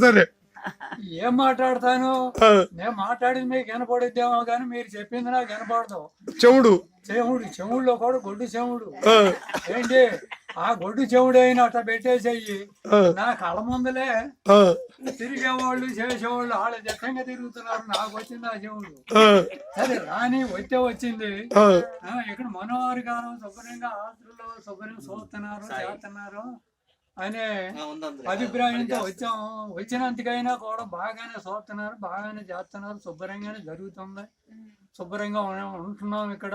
సరే. ఏం మాట్లాడతాను? నేను మాట్లాడింది మీకు వినపడిద్దేమో కానీ మీరు చెప్పింది నాకు వినపడదు. చెవుడు. చెవుడు చెవుల్లో కూడా గొడ్డు చెవుడు. ఏంటి? ఆ గొడ్డు చెవుడు అయినా అట్లా పెట్టేసేయి. నా కళ్ళ ముందలే. తిరిగేవాళ్ళు చేసేవాళ్ళు వాళ్ళ జట్టంగా తిరుగుతున్నారు. నాకు వచ్చింది ఆ చెవుడు. సరే రాని వచ్చే వచ్చింది. ఇక్కడ మనోహర్ గారు శుభ్రంగా ఆస్తుల్లో శుభ్రంగా చూస్తున్నారు చేస్తున్నారు. అనే అభిప్రాయంతో వచ్చాం. వచ్చినందుకైనా కూడా బాగానే చూస్తున్నారు బాగానే చేస్తున్నారు. శుభ్రంగానే జరుగుతుంది. శుభ్రంగా ఉంటున్నాం ఇక్కడ.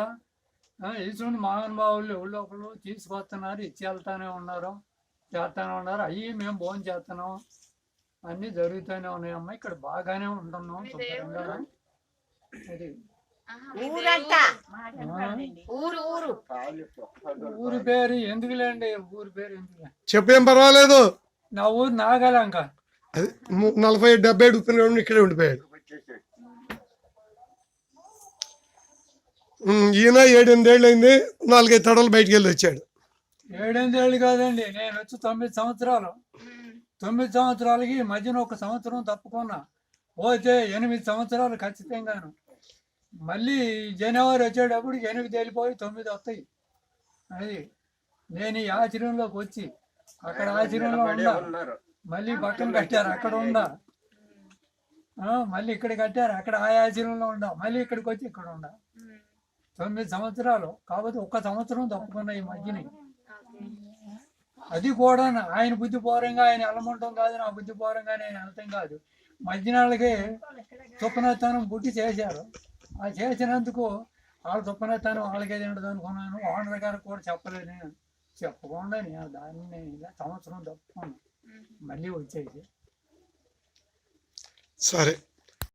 ఇటువంటి మహానుభావులు ఎవరో ఒకళ్ళు తీసుకొస్తున్నారు ఇచ్చి వెళ్తానే ఉన్నారు చేస్తానే ఉన్నారు. అయ్యి మేము భోజనం చేస్తున్నాం. అన్నీ జరుగుతూనే ఉన్నాయమ్మా ఇక్కడ బాగానే ఉంటున్నాం శుభ్రంగా. అది ఊరు ఊరు. ఊరి పేరు ఎందుకులేండి? ఊరి పేరు చెప్పేం పర్వాలేదు. నా ఊరు నాగలంక. అది ము- నలభై డెబ్బై అడుగుతున్నాడు ఇక్కడే ఉండిపోయాడు. ఉమ్, ఈయన ఏడెనిమిదేళ్ళు అయింది నాలుగైదు తడలు బయటికి వెళ్ళి వచ్చాడు. ఏడెనిమిదేళ్ళు కాదండి నేను వచ్చి తొమ్మిది సంవత్సరాలు. తొమ్మిది సంవత్సరాలకి ఈ మధ్యన ఒక సంవత్సరం తప్పుకున్నా. పోతే ఎనిమిది సంవత్సరాలు ఖచ్చితంగాను. మళ్ళీ జనవరి వచ్చేటప్పుడు ఎనిమిది వెళ్ళిపోయి తొమ్మిది వస్తాయి. అది నేను ఈ ఆశ్రయంలోకి వచ్చి అక్కడ ఆశ్రయంలో ఉండా మళ్ళీ పక్కన కట్టారు అక్కడ ఉండా ఆ, మళ్ళీ ఇక్కడ కట్టారు అక్కడ ఆ ఆశ్రయంలో ఉండా మళ్ళీ ఇక్కడికి వచ్చి ఇక్కడ ఉండా తొమ్మిది సంవత్సరాలు కాకపోతే ఒక్క సంవత్సరం తప్పుకున్నా ఈ మధ్యని. అది కూడా ఆయన బుద్ధి పోరంగా ఆయన వెళ్ళమంటాం కాదు నా బుద్ధి పోరంగా నేను వెళ్తాం కాదు. మధ్యనాళ్ళకి తుప్పనెత్తానం బుట్టి చేశారు. ఆ చేసినందుకు వాళ్ళ తుప్పనెత్తానం వాళ్ళకే తిండదు అనుకున్నాను. ఓనర్ గారికి కూడా చెప్పలేదు. నేను చెప్పకుండా నేను దాన్ని నేను ఇలా సంవత్సరం తప్పుకున్నాను. మళ్ళీ వచ్చేసి. సరే.